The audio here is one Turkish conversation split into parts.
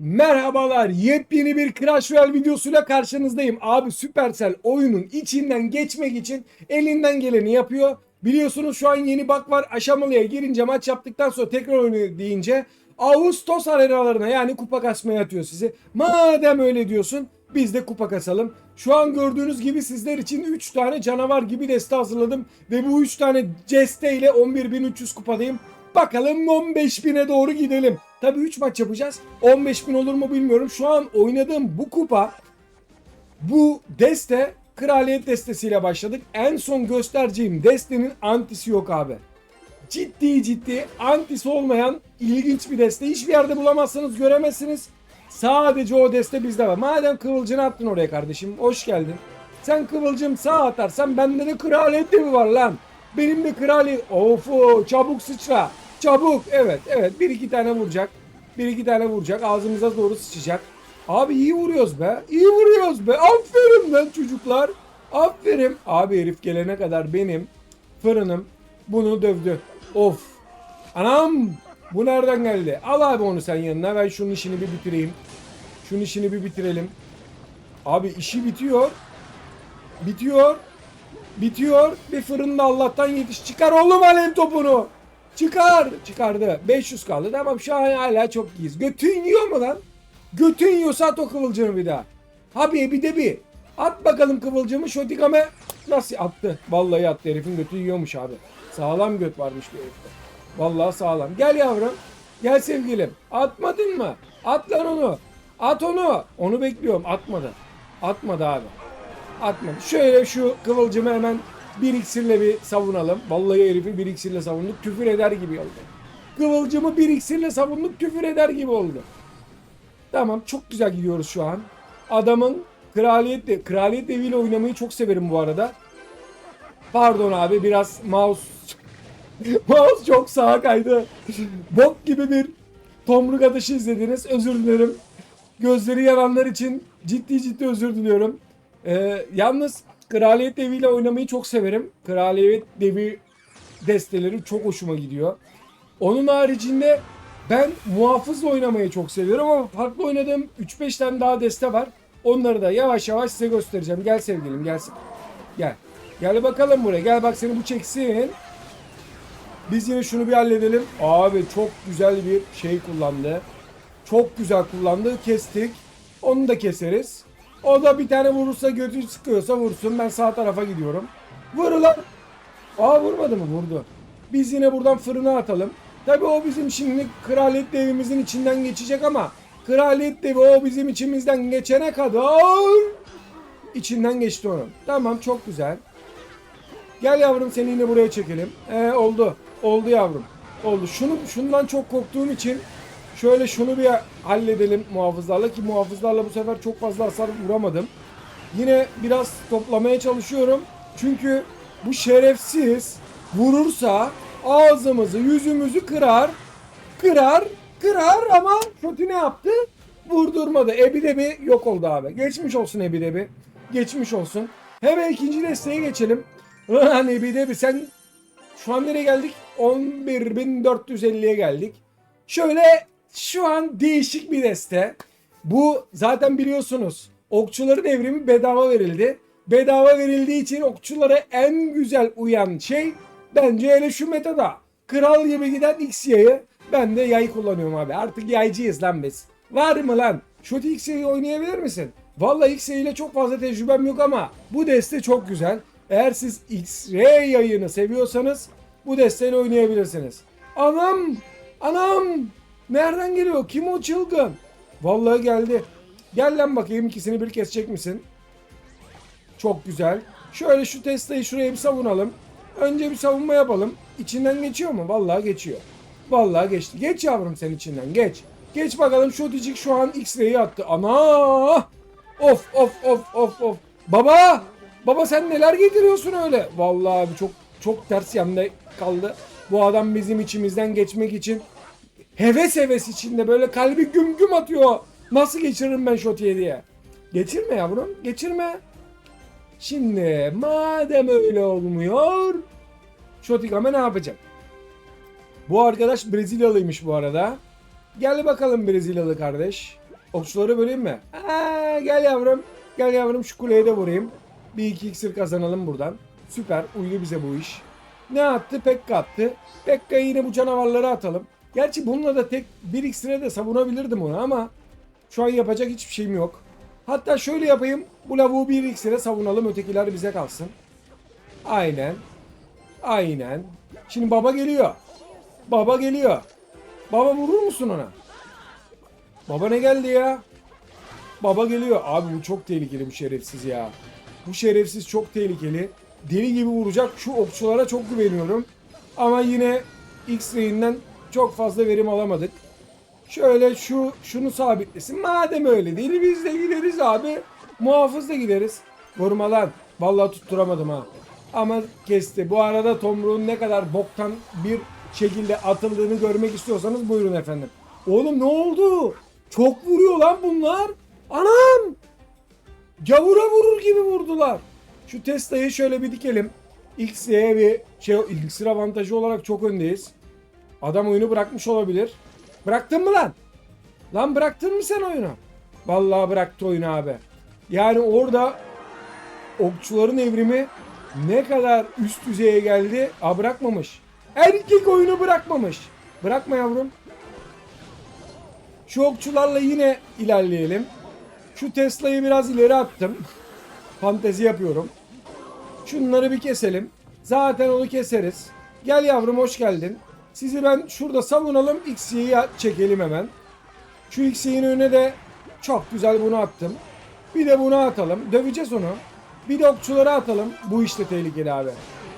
Merhabalar. Yepyeni bir Crash Royale videosuyla karşınızdayım. Abi Supercell oyunun içinden geçmek için elinden geleni yapıyor. Biliyorsunuz şu an yeni bak var. Aşamalıya girince maç yaptıktan sonra tekrar oynuyor deyince Ağustos arenalarına yani kupa kasmaya atıyor sizi. Madem öyle diyorsun biz de kupa kasalım. Şu an gördüğünüz gibi sizler için 3 tane canavar gibi deste hazırladım. Ve bu 3 tane deste ile 11.300 kupadayım. Bakalım 15.000'e doğru gidelim. Tabii 3 maç yapacağız. 15.000 olur mu bilmiyorum. Şu an oynadığım bu kupa bu deste kraliyet destesiyle başladık. En son göstereceğim destenin antisi yok abi. Ciddi ciddi antisi olmayan ilginç bir deste. Hiçbir yerde bulamazsınız göremezsiniz. Sadece o deste bizde var. Madem kıvılcını attın oraya kardeşim. Hoş geldin. Sen kıvılcım sağ atarsan bende de kraliyet mi var lan? Benim de kraliyet. Of o, çabuk sıçra. Çabuk. Evet evet bir iki tane vuracak. Bir iki tane vuracak. Ağzımıza doğru sıçacak. Abi iyi vuruyoruz be. İyi vuruyoruz be. Aferin lan çocuklar. Aferin. Abi herif gelene kadar benim fırınım bunu dövdü. Of. Anam. Bu nereden geldi? Al abi onu sen yanına. Ben şunun işini bir bitireyim. Şunun işini bir bitirelim. Abi işi bitiyor. Bitiyor. Bitiyor. Bir fırında Allah'tan yetiş. Çıkar oğlum alev topunu. Çıkar. Çıkardı. 500 kaldı. Tamam şu an hala çok iyiyiz. Götün yiyor mu lan? Götün yiyorsa at o kıvılcımı bir daha. Abi bir de bir. At bakalım kıvılcımı. Şotikame nasıl attı? Vallahi attı. Herifin götü yiyormuş abi. Sağlam göt varmış bir herifte. Vallahi sağlam. Gel yavrum. Gel sevgilim. Atmadın mı? At lan onu. At onu. Onu bekliyorum. Atmadı. Atmadı abi. Atmadı. Şöyle şu kıvılcımı hemen bir iksirle bir savunalım. Vallahi herifi bir iksirle savunduk. Küfür eder gibi oldu. Kıvılcımı bir iksirle savunduk. Küfür eder gibi oldu. Tamam çok güzel gidiyoruz şu an. Adamın kraliyet de kraliyet deviyle oynamayı çok severim bu arada. Pardon abi biraz mouse mouse çok sağa kaydı. Bok gibi bir tomruk atışı izlediniz. Özür dilerim. Gözleri yananlar için ciddi ciddi özür diliyorum. Ee, yalnız Kraliyet Devi ile oynamayı çok severim. Kraliyet Devi desteleri çok hoşuma gidiyor. Onun haricinde ben muhafızla oynamayı çok seviyorum ama farklı oynadığım 3-5 tane daha deste var. Onları da yavaş yavaş size göstereceğim. Gel sevgilim gelsin. Gel. Gel bakalım buraya. Gel bak seni bu çeksin. Biz yine şunu bir halledelim. Abi çok güzel bir şey kullandı. Çok güzel kullandı. Kestik. Onu da keseriz. O da bir tane vurursa götü sıkıyorsa vursun. Ben sağ tarafa gidiyorum. Vur ulan. Aa vurmadı mı? Vurdu. Biz yine buradan fırına atalım. Tabi o bizim şimdi kraliyet devimizin içinden geçecek ama kraliyet devi o bizim içimizden geçene kadar içinden geçti onun. Tamam çok güzel. Gel yavrum seni yine buraya çekelim. Ee, oldu. Oldu yavrum. Oldu. Şunu şundan çok korktuğum için şöyle şunu bir halledelim muhafızlarla ki muhafızlarla bu sefer çok fazla hasar vuramadım. Yine biraz toplamaya çalışıyorum. Çünkü bu şerefsiz vurursa ağzımızı yüzümüzü kırar. Kırar. Kırar ama kötü ne yaptı? Vurdurmadı. Ebidebi yok oldu abi. Geçmiş olsun Ebidebi. Geçmiş olsun. Hemen ikinci desteğe geçelim. Lan Ebidebi sen şu an nereye geldik? 11.450'ye geldik. Şöyle şu an değişik bir deste. Bu zaten biliyorsunuz okçuların evrimi bedava verildi. Bedava verildiği için okçulara en güzel uyan şey bence hele şu metada. Kral gibi giden X yayı ben de yay kullanıyorum abi. Artık yaycıyız lan biz. Var mı lan? Şu X yayı oynayabilir misin? Vallahi X ile çok fazla tecrübem yok ama bu deste çok güzel. Eğer siz X-Ray yayını seviyorsanız bu desteğiyle oynayabilirsiniz. Anam! Anam! Nereden geliyor? Kim o çılgın? Vallahi geldi. Gel lan bakayım ikisini bir kesecek misin? Çok güzel. Şöyle şu testayı şuraya bir savunalım. Önce bir savunma yapalım. İçinden geçiyor mu? Vallahi geçiyor. Vallahi geçti. Geç yavrum sen içinden geç. Geç bakalım şu dicik şu an X-ray'i attı. Ana! Of of of of of. Baba! Baba sen neler getiriyorsun öyle? Vallahi abi çok çok ters yanında kaldı. Bu adam bizim içimizden geçmek için heves heves içinde böyle kalbi güm güm atıyor. Nasıl geçiririm ben Şoti'ye diye. Geçirme yavrum geçirme. Şimdi madem öyle olmuyor Şotikame ne yapacak? Bu arkadaş Brezilyalıymış bu arada. Gel bakalım Brezilyalı kardeş. Okçuları böleyim mi? Aa, gel yavrum. Gel yavrum şu kuleye de vurayım. Bir iki iksir kazanalım buradan. Süper. Uydu bize bu iş. Ne attı? Pekka attı. Pekka'yı yine bu canavarlara atalım. Gerçi bununla da tek bir iksire de savunabilirdim onu ama şu an yapacak hiçbir şeyim yok. Hatta şöyle yapayım. Bu lavuğu bir iksire savunalım. Ötekiler bize kalsın. Aynen. Aynen. Şimdi baba geliyor. Baba geliyor. Baba vurur musun ona? Baba ne geldi ya? Baba geliyor. Abi bu çok tehlikeli bu şerefsiz ya. Bu şerefsiz çok tehlikeli. Deli gibi vuracak. Şu okçulara çok güveniyorum. Ama yine X-Ray'inden çok fazla verim alamadık. Şöyle şu şunu sabitlesin. Madem öyle değil biz de gideriz abi. Muhafız da gideriz. Vurma lan. Vallahi tutturamadım ha. Ama kesti. Bu arada tomruğun ne kadar boktan bir şekilde atıldığını görmek istiyorsanız buyurun efendim. Oğlum ne oldu? Çok vuruyor lan bunlar. Anam! Gavura vurur gibi vurdular. Şu Tesla'yı şöyle bir dikelim. X'ye bir şey iksir avantajı olarak çok öndeyiz. Adam oyunu bırakmış olabilir. Bıraktın mı lan? Lan bıraktın mı sen oyunu? Vallahi bıraktı oyunu abi. Yani orada okçuların evrimi ne kadar üst düzeye geldi. Aa bırakmamış. Erkek oyunu bırakmamış. Bırakma yavrum. Şu okçularla yine ilerleyelim. Şu Tesla'yı biraz ileri attım. Fantezi yapıyorum. Şunları bir keselim. Zaten onu keseriz. Gel yavrum hoş geldin. Sizi ben şurada savunalım. X'yi çekelim hemen. Şu X'in önüne de çok güzel bunu attım. Bir de bunu atalım. Döveceğiz onu. Bir de okçuları atalım. Bu işte tehlikeli abi.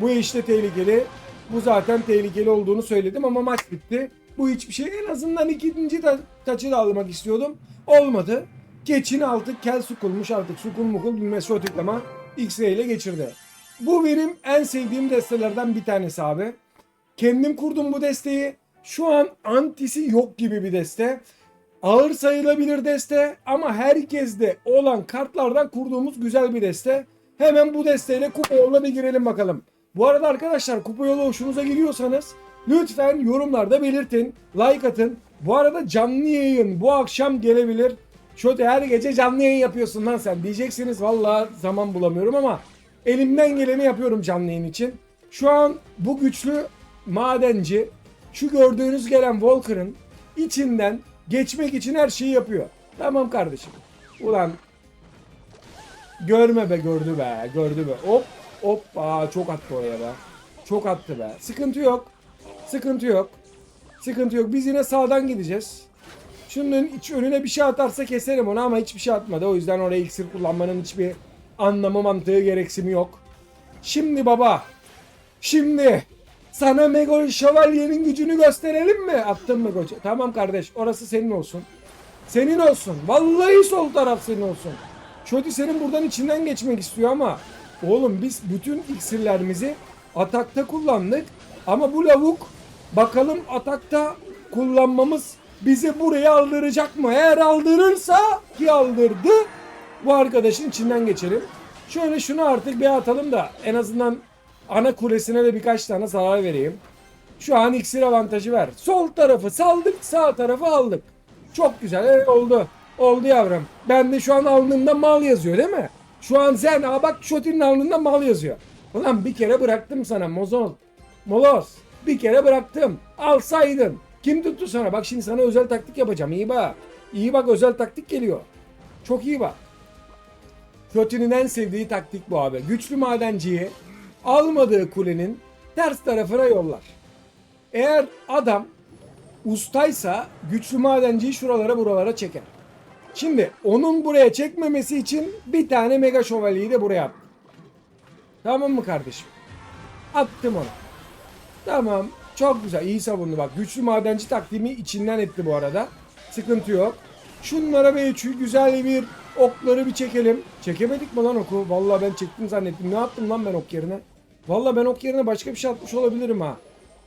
Bu işte tehlikeli. Bu zaten tehlikeli olduğunu söyledim ama maç bitti. Bu hiçbir şey. En azından ikinci ta taçı da almak istiyordum. Olmadı. Geçin aldık. Kel sukulmuş artık. Sukul mukul bilmem şu tıklama. X-Ray ile geçirdi. Bu benim en sevdiğim destelerden bir tanesi abi. Kendim kurdum bu desteği. Şu an antisi yok gibi bir deste. Ağır sayılabilir deste ama herkeste olan kartlardan kurduğumuz güzel bir deste. Hemen bu desteyle kupa yoluna bir girelim bakalım. Bu arada arkadaşlar kupa yolu hoşunuza gidiyorsanız lütfen yorumlarda belirtin. Like atın. Bu arada canlı yayın bu akşam gelebilir. Şöyle her gece canlı yayın yapıyorsun lan sen diyeceksiniz. Vallahi zaman bulamıyorum ama elimden geleni yapıyorum canlı yayın için. Şu an bu güçlü madenci şu gördüğünüz gelen Walker'ın içinden geçmek için her şeyi yapıyor. Tamam kardeşim. Ulan görme be gördü be gördü be. Hop hop aa çok attı oraya be. Çok attı be. Sıkıntı yok. Sıkıntı yok. Sıkıntı yok. Biz yine sağdan gideceğiz. Şunun iç önüne bir şey atarsa keserim onu ama hiçbir şey atmadı. O yüzden oraya iksir kullanmanın hiçbir anlamı mantığı gereksimi yok. Şimdi baba. Şimdi sana Megol Şövalye'nin gücünü gösterelim mi? Attın mı koca? Tamam kardeş orası senin olsun. Senin olsun. Vallahi sol taraf senin olsun. Şoti senin buradan içinden geçmek istiyor ama oğlum biz bütün iksirlerimizi atakta kullandık. Ama bu lavuk bakalım atakta kullanmamız bizi buraya aldıracak mı? Eğer aldırırsa ki aldırdı bu arkadaşın içinden geçelim. Şöyle şunu artık bir atalım da en azından ana kulesine de birkaç tane zarar vereyim. Şu an iksir avantajı ver. Sol tarafı saldık sağ tarafı aldık. Çok güzel evet, oldu. Oldu yavrum. Ben de şu an alnımda mal yazıyor değil mi? Şu an sen aa bak Şoti'nin alnında mal yazıyor. Ulan bir kere bıraktım sana mozol. Molos. Bir kere bıraktım. Alsaydın. Kim tuttu sana? Bak şimdi sana özel taktik yapacağım. İyi bak. İyi bak özel taktik geliyor. Çok iyi bak. Şoti'nin en sevdiği taktik bu abi. Güçlü madenciyi almadığı kulenin ters tarafına yollar. Eğer adam ustaysa güçlü madenciyi şuralara buralara çeker. Şimdi onun buraya çekmemesi için bir tane mega şövalyeyi de buraya attım. Tamam mı kardeşim? Attım onu. Tamam. Çok güzel. iyi savundu bak. Güçlü madenci taktiğimi içinden etti bu arada. Sıkıntı yok. Şunlara bir şu güzel bir okları bir çekelim. Çekemedik mi lan oku? Vallahi ben çektim zannettim. Ne yaptım lan ben ok yerine? Vallahi ben ok yerine başka bir şey atmış olabilirim ha.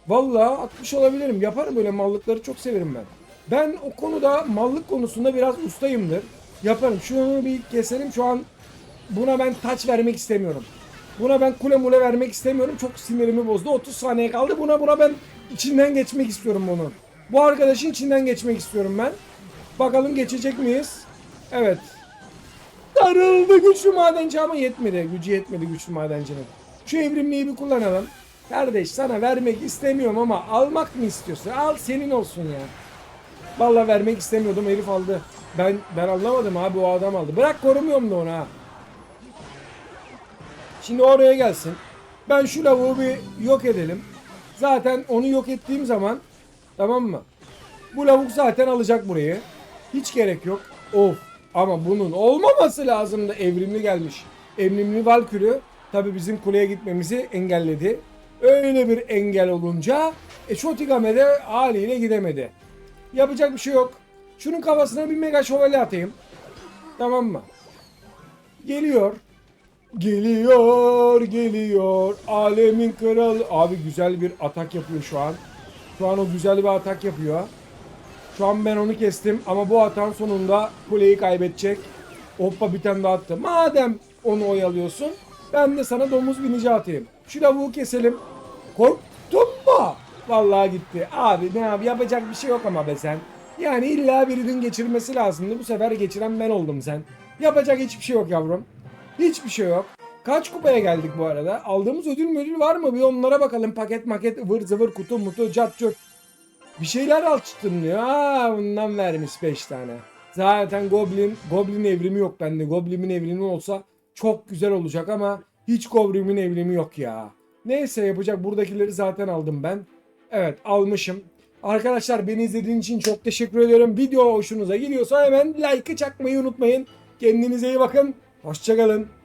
Vallahi atmış olabilirim. Yaparım böyle mallıkları çok severim ben. Ben o konuda mallık konusunda biraz ustayımdır. Yaparım. Şunu bir keselim. Şu an buna ben taç vermek istemiyorum. Buna ben kule mule vermek istemiyorum. Çok sinirimi bozdu. 30 saniye kaldı. Buna buna ben içinden geçmek istiyorum bunu. Bu arkadaşın içinden geçmek istiyorum ben. Bakalım geçecek miyiz? Evet. Darıldı güçlü madenci ama yetmedi. Gücü yetmedi güçlü madencinin. Şu evrimliği bir kullanalım. Kardeş sana vermek istemiyorum ama almak mı istiyorsun? Al senin olsun ya. Vallahi vermek istemiyordum herif aldı. Ben ben anlamadım abi o adam aldı. Bırak korumuyorum da onu ha. Şimdi oraya gelsin. Ben şu lavuğu bir yok edelim. Zaten onu yok ettiğim zaman tamam mı? Bu lavuk zaten alacak burayı. Hiç gerek yok. Of. Ama bunun olmaması lazımdı. Evrimli gelmiş. Evrimli Valkürü tabi bizim kuleye gitmemizi engelledi. Öyle bir engel olunca e, Shotigame de haliyle gidemedi. Yapacak bir şey yok. Şunun kafasına bir mega şövalye atayım. Tamam mı? Geliyor. Geliyor, geliyor. Alemin kralı. Abi güzel bir atak yapıyor şu an. Şu an o güzel bir atak yapıyor. Şu an ben onu kestim ama bu atan sonunda kuleyi kaybedecek. Hoppa bir tane daha attı. Madem onu oyalıyorsun ben de sana domuz binici atayım. Şu lavuğu keselim. Korktun mu? Vallahi gitti. Abi ne abi yapacak bir şey yok ama be sen. Yani illa birinin geçirmesi lazımdı. Bu sefer geçiren ben oldum sen. Yapacak hiçbir şey yok yavrum. Hiçbir şey yok. Kaç kupaya geldik bu arada? Aldığımız ödül müdül var mı? Bir onlara bakalım. Paket maket ıvır zıvır kutu mutu cat curt. Bir şeyler alçıttın diyor. Aa bundan vermiş 5 tane. Zaten Goblin, Goblin evrimi yok bende. Goblin'in evrimi olsa çok güzel olacak ama hiç Goblin'in evrimi yok ya. Neyse yapacak buradakileri zaten aldım ben. Evet almışım. Arkadaşlar beni izlediğiniz için çok teşekkür ediyorum. Video hoşunuza gidiyorsa hemen like'ı çakmayı unutmayın. Kendinize iyi bakın. Hoşçakalın.